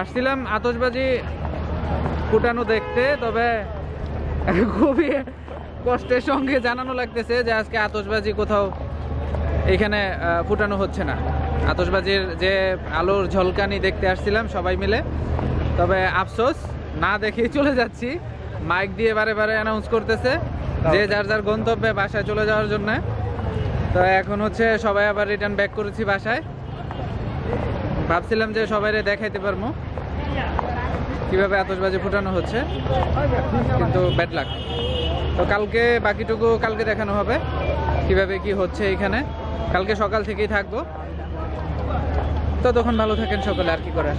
আসছিলাম আতশবাজি ফুটানো দেখতে তবে খুবই কষ্টের সঙ্গে জানানো লাগতেছে যে আজকে আতশবাজি কোথাও এখানে ফুটানো হচ্ছে না। আতশবাজির যে আলোর ঝলকানি দেখতে আসছিলাম সবাই মিলে। তবে আফসোস না দেখেই চলে যাচ্ছি। মাইক দিয়ে বারে বারে অ্যানাউন্স করতেছে যে যার যার গন্তব্যে বাসায় চলে যাওয়ার জন্য। তো এখন হচ্ছে সবাই আবার রিটার্ন ব্যাক করেছি বাসায়। ভাবছিলাম যে সবাই দেখাইতে পারব। কীভাবে আতশবাজি ফুটানো হচ্ছে, কিন্তু ব্যাড লাক তো কালকে বাকিটুকু কালকে দেখানো হবে, কীভাবে কি হচ্ছে এখানে। কালকে সকাল থেকেই থাকব। তো তখন ভালো থাকেন সকলে, আর কি করার।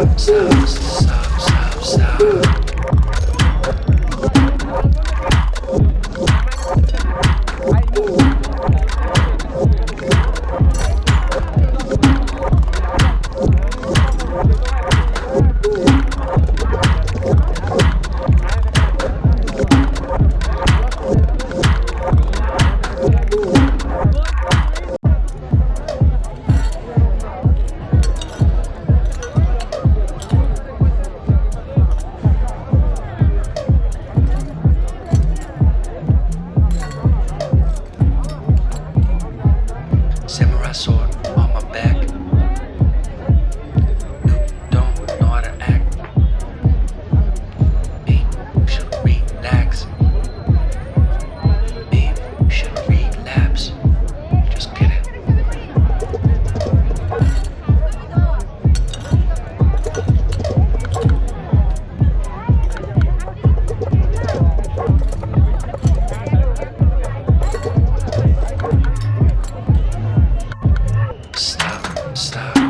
Texas.